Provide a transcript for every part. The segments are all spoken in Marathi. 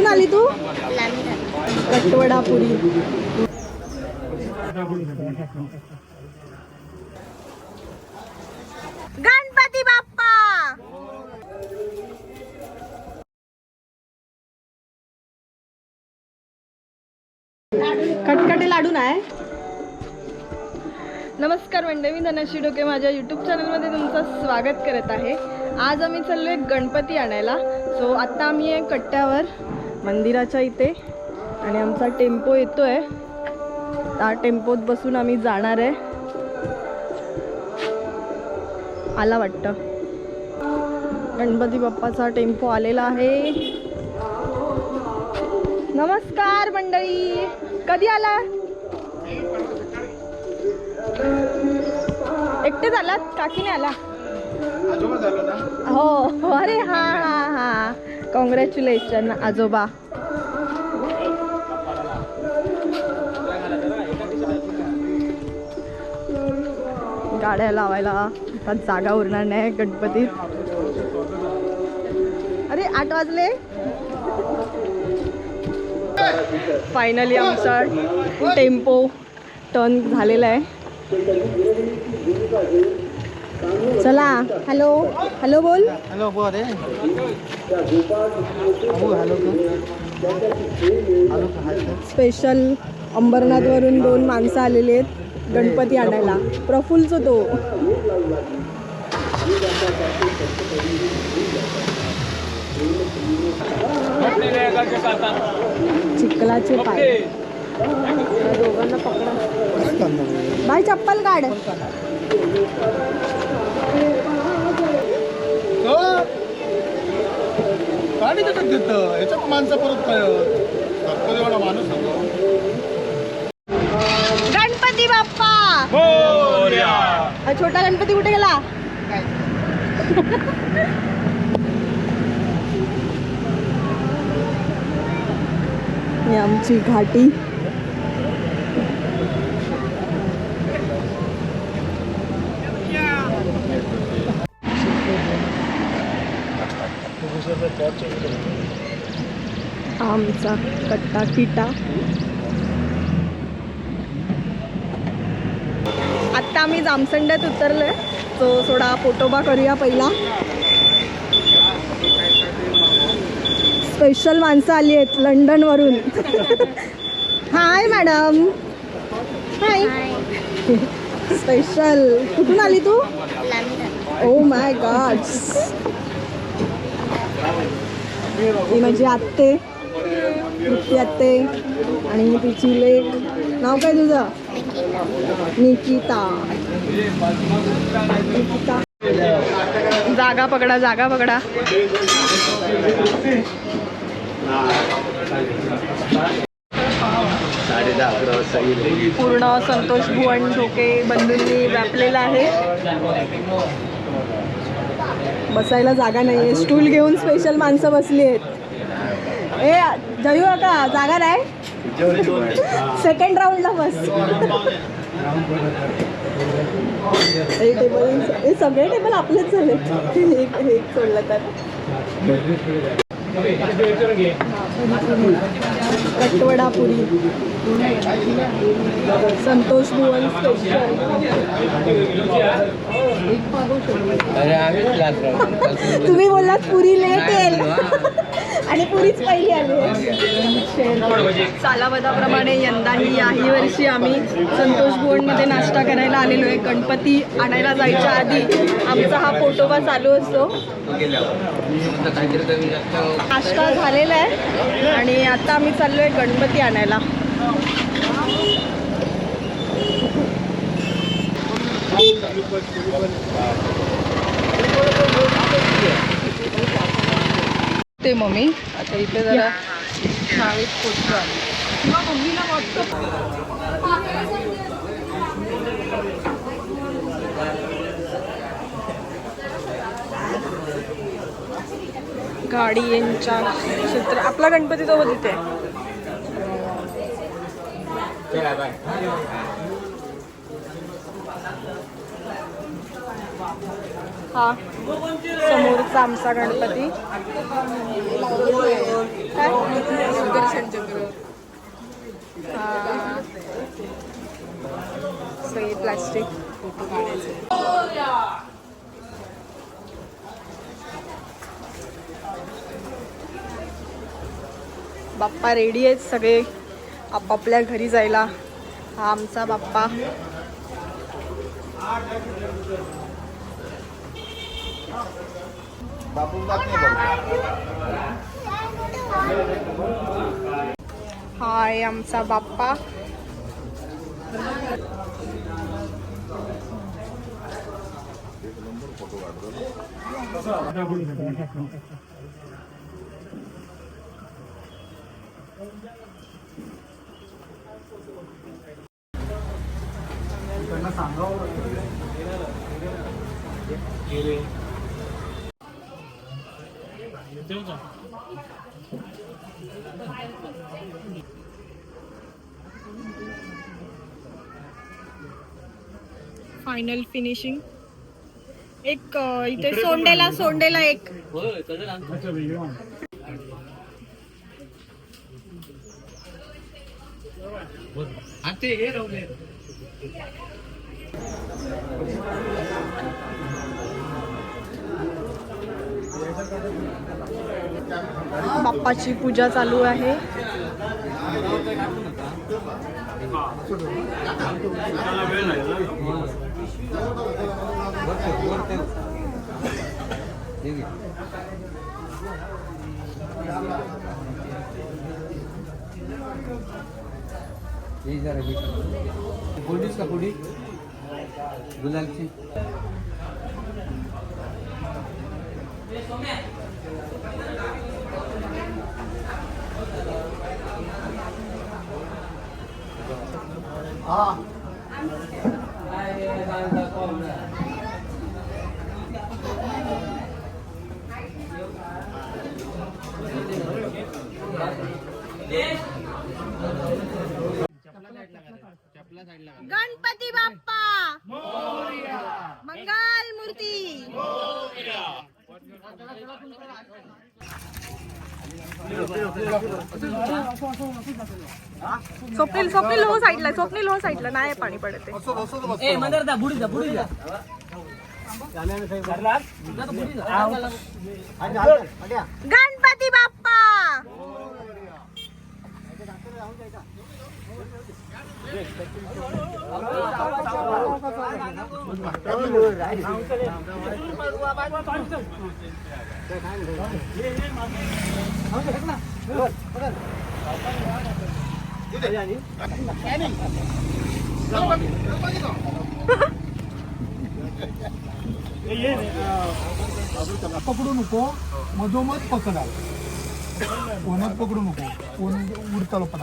कुठून आली तू? कटवडा पुरी गणपती बाप्पा! खटखटे लाडू नाही नमस्कार मंडळी मी धनश्री डोके माझ्या यूट्यूब चॅनलमध्ये तुमचं स्वागत करत आहे. आज आम्ही चाललोय गणपती आणायला. सो आत्ता आम्ही आहे कट्ट्यावर. मंदिराच्या इथे. आणि आमचा टेम्पो येतोय. त्या टेम्पोत बसून आम्ही जाणार आहे. आला वाटतं. गणपती बाप्पाचा टेम्पो आलेला आहे. नमस्कार मंडळी. कधी आला? एकटेच आलात काकीने आला? हो. अरे हा हा हा. कॉंग्रॅच्युलेशन आजोबा. गाड्या लावायला आता जागा उरणार नाही गणपतीत. अरे आठ वाजले. फायनली आमचा टेम्पो टर्न झालेला आहे. चला हॅलो हॅलो बोल. हॅलो बोल रे. हॅलो हॅलो स्पेशल अंबरनाथवरून दोन माणसं आलेली आहेत गणपती आणायला. प्रफुल्लच तो. चिखलाचे पाय. दोघांना पकडा. बाई चप्पल काढ. गाडी त्याच्यात देतं. याच्यात माणसं परत काय? देवाला माणूस नको. गणपती बाप्पा! हा छोटा गणपती कुठे गेला? ही आमची घाटी. हा कट्टा किटा. आत्ता आम्ही जामसंड्यात उतरलोय. तो थोडा पोटोबा करूया पहिला. स्पेशल माणसं आली आहेत लंडनवरून. हाय मॅडम हाय स्पेशल कुठून आली तू? ओ माय गॉड ही माझी आत्ते. तृप्ती आणि तिची लेख नाव काय तुझं? निकिता. निकिता. जागा पकडा जागा पकडा. पूर्ण संतोष भुवन ढोके बंधूंनी व्यापलेला आहे. बसायला जागा नाही आहे स्टूल घेऊन स्पेशल माणसं बसली आहेत. ए जयू का जागा नाही. सेकंड राऊंडला बस. हे टेबल हे सगळे टेबल आपलेच झाले. एक हे एक सोडलं तर. कटवडा पुरी. संतोष भुवन स्पेशल तुम्ही बोललात पुरी लेट येईल आणि पुरीच पहिली आली सालावदाप्रमाणे यंदाही याही वर्षी आम्ही संतोष भुवनमध्ये नाश्ता करायला आलेलो आहे. गणपती आणायला जायच्या आधी आमचा हा फोटोबा चालू असतो. नाश्ता झालेला आहे आणि आता आम्ही चाललो आहे गणपती आणायला. ते मम्मी. आता इथे जरा किंवा मम्मीला व्हॉट्सअप गाडी यांच्या चित्र आपला गणपती तो तिथे हा. समोरचा आमचा गणपती. काय? प्लास्टिक बाप्पा रेडी आहेत सगळे. आपापल्या घरी जायला. हा आमचा बाप्पा. हा आहे आमचा बाप्पा फायनल फिनिशिंग एक इथे सोंडेला सोंडेला एक. बाप्पाची पूजा चालू आहे. पुडीच का पुडी गुलाबची गणपती बाप्पा! स्वप्नील स्वप्नील हो साईडला स्वप्नील हो साईडला. नाही पाणी पडत आहे. ए मंदर दा बुडी दा बुडी दा. गणपती बाप्पा! पकडू नको. मधोमध पकडा. कोणात पकडू नको. कोण उडतालो पण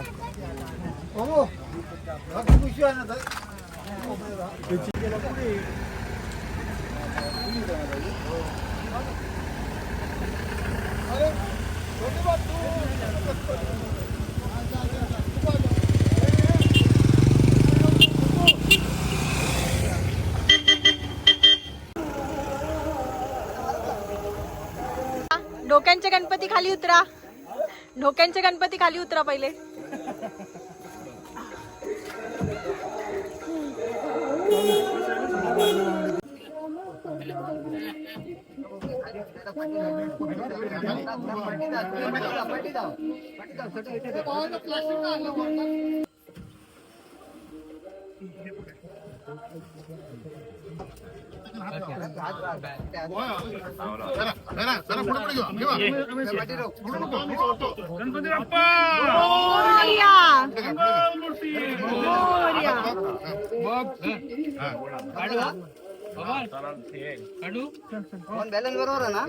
डोक्यांचे गणपती खाली उतरा. डोक्यांचे गणपती खाली उतरा पहिले. जरा जरा जरा पुढे पुढे घेऊ घेऊ पुढे नको मी सोडतो. मोरया मोरया बरोबर आहे ना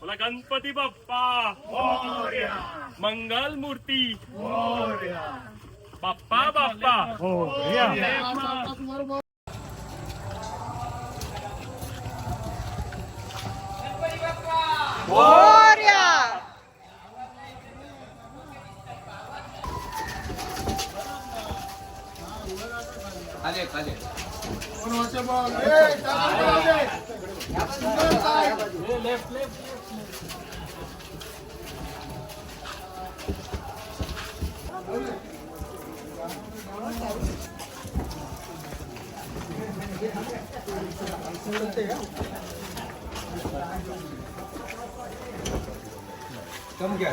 बोला गणपती बाप्पा मंगल मूर्ती बाप्पा बाप्पा मोरया लेफ्ट कम क्या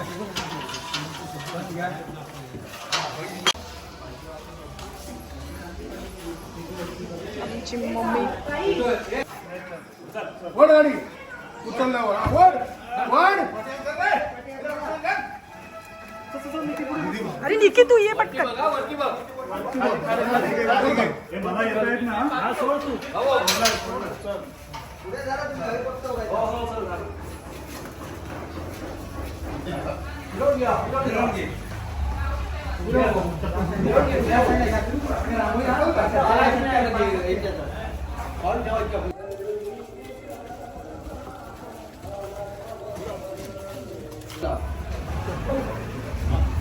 कम क्या आमची मम्मी. वड गाडी. उचलल्यावर. वड. वड. अरे निकी तू ये पटकन.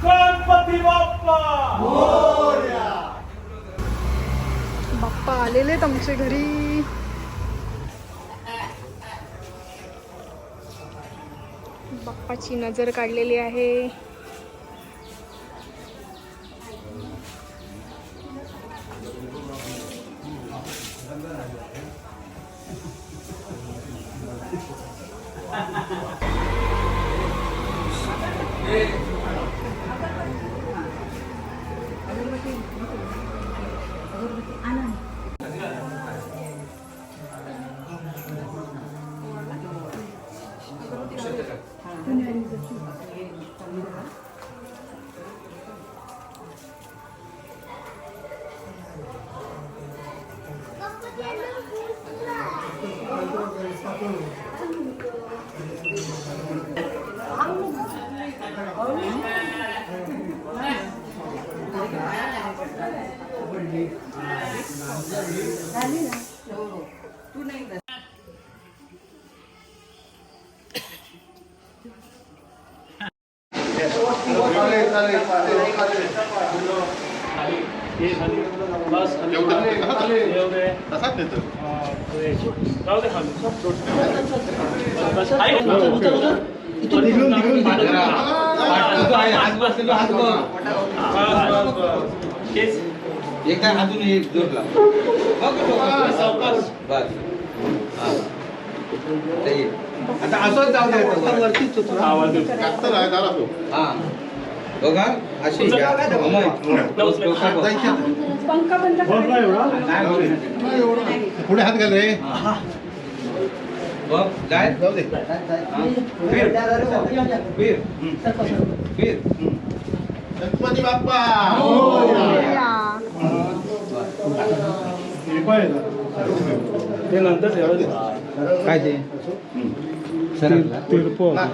गणपती बाप्पा बाप्पा आलेलेत आमच्या घरी. बाप्पाची नजर काढलेली आहे. 네. अजून एक जोड लाव. बस. हा. आता असंच जाऊ द्या आवाज येतो. जास्त आहे झाला तो हा. बघा. अशी घ्या. पंखा बंद. पुढे हात घाल रे. बघ जाय जाऊ दे. फिर. फिर. फिर. गणपती बाप्पा. या. काय ते? सरकला मी ना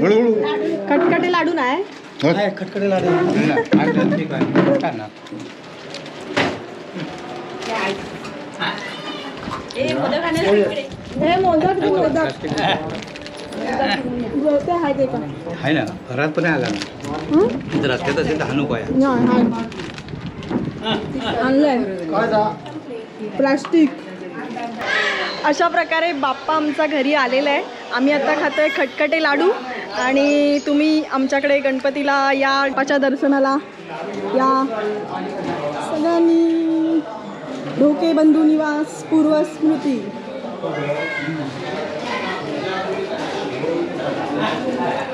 हळूहळू खटखटे लाडू नाही हट. नाही ठीक आहे. हे मोदक मोदक आहे आहे ना? घरात पण आला ना हं? रस्त्यात असेल तर आणलंय. प्लास्टिक. अशा प्रकारे बाप्पा आमचा घरी आलेला आहे. आम्ही आता खातोय खटखटे लाडू आणि तुम्ही आमच्याकडे गणपतीला या बाप्पाच्या दर्शनाला या. सगळ्यांनी ढोके बंधू निवास पूर्व स्मृती Thank you.